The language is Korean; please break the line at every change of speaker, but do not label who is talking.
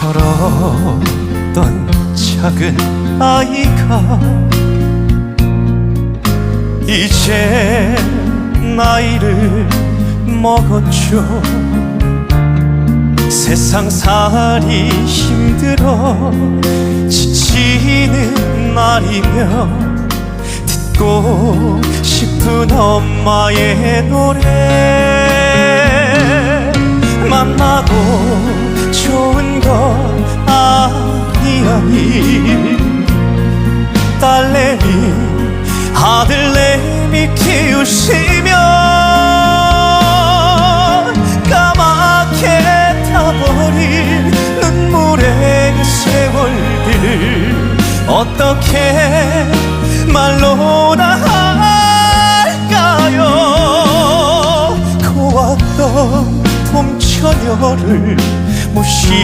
철없던 작은 아이가 이제 나이를 먹었죠. 세상 살이 힘들어 지치는 날이면 듣고 싶은 엄마의 노래 만나고 이 딸내미 아들내미 키우시면 까맣게 타버린 눈물의 그 세월들 어떻게 말로 다 할까요? 고왔던 봄 처녀를 무시